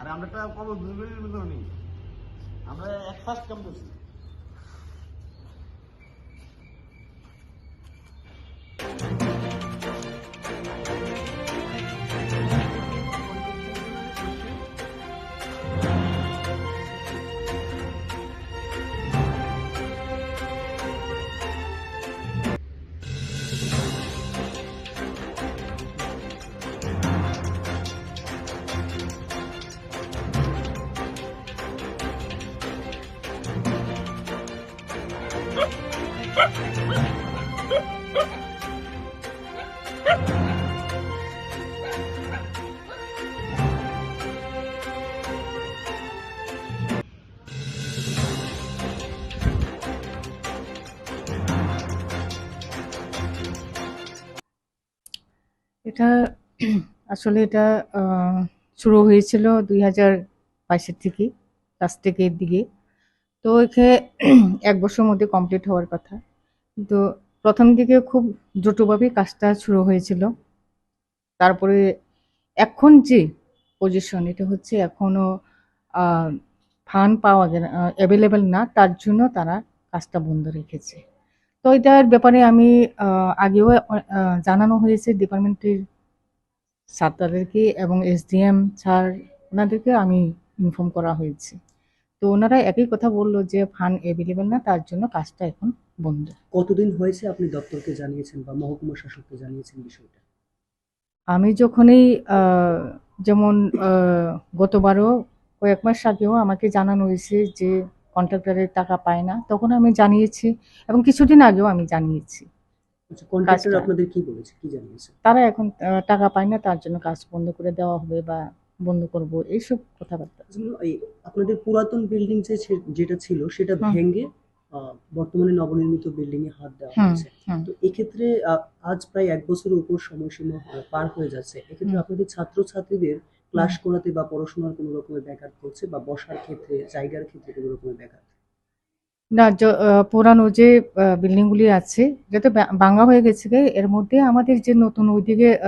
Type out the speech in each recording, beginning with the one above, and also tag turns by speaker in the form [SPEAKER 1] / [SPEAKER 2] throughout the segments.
[SPEAKER 1] আর আমরা তো কবে দুর্গের মতো নেই আমরা এক ফার্স্ট কাম করছি।
[SPEAKER 2] এটা, আসলে এটা শুরু হয়েছিল দুই হাজার বাইশের থেকে লাস্ট থেকে দিকে। তো এখানে এক বছরের মধ্যে কমপ্লিট হওয়ার কথা। কিন্তু প্রথম দিকে খুব দ্রুতভাবে কাজটা শুরু হয়েছিল। তারপরে এখন যে পজিশন এটা হচ্ছে এখনও ফান্ড পাওয়া অ্যাভেলেবেল না তার জন্য তারা কাজটা বন্ধ রেখেছে। তো এটার ব্যাপারে আমি আগেও জানানো হয়েছে ডিপার্টমেন্টের স্যার তাদেরকে এবং এসডিএম স্যার, ওনাদেরকে আমি ইনফর্ম করা হয়েছে। তো ওনারা একই কথা বলল যে ফান্ড অ্যাভেলেবেল না তার জন্য কাজটা এখন বন্ধ।
[SPEAKER 3] কতদিন হয়েছে আপনি দপ্তরকে জানিয়েছেন বা মহকুমা শাসককে জানিয়েছেন বিষয়টা?
[SPEAKER 2] আমি যখনই যেমন গতবারও কয়েক মাস আগেও আমাকে জানানো হয়েছে যে কন্ট্রাক্টরের টাকা পায় না তখন আমি জানিয়েছি এবং কিছুদিন আগেও আমি জানিয়েছি।
[SPEAKER 3] আচ্ছা। আপনাদের কি বলেছে? কি জানিয়েছে?
[SPEAKER 2] তারা এখন টাকা পায় না তার জন্য কাজ বন্ধ করে দেওয়া হবে বা বন্ধ করব এইসব কথাবার্তা।
[SPEAKER 3] এই আপনাদের পুরাতন বিল্ডিং যে যেটা ছিল সেটা ভেঙে বর্তমানে নবনির্মিত বিল্ডিং এ হাত দেওয়া হয়েছে। তো এক্ষেত্রে আজ প্রায় এক বছরের উপর সময়সীমা পার হয়ে যাচ্ছে। এক্ষেত্রে। আপনাদের ছাত্রছাত্রীদের ক্লাস করাতে বা পড়াশোনার কোনো রকমের ব্যাঘাত করছে বা বসার ক্ষেত্রে জায়গার ক্ষেত্রে কোনো রকমের ব্যাঘাত?
[SPEAKER 2] না য- পুরানো যে বিল্ডিংগুলি আছে যাতে ভাঙা হয়ে গেছে এর মধ্যে আমাদের যে নতুন ওইদিকে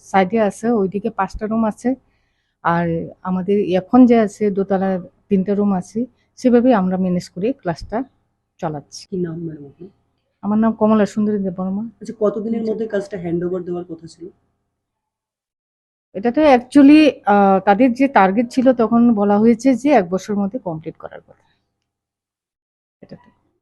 [SPEAKER 2] সাইডে আছে ওইদিকে পাঁচটা রুম আছে। আর আমাদের এখন যে আছে দোতলা তিনটা রুম আছে সেভাবে আমরা ম্যানেজ করে ক্লাসটা চালাচ্ছি।
[SPEAKER 3] কি নাম ম্যাডাম
[SPEAKER 2] আমার নাম কমলা সুন্দরী দেববর্মা
[SPEAKER 3] আচ্ছা কতদিনের মধ্যে কাজটা হ্যান্ড ওভার দেওয়ার কথা ছিল?
[SPEAKER 2] এটাতে অ্যাকচুয়ালি তাদের যে টার্গেট ছিল তখন বলা হয়েছে যে এক বছরের মধ্যে কমপ্লিট করার কথা। এটাতে।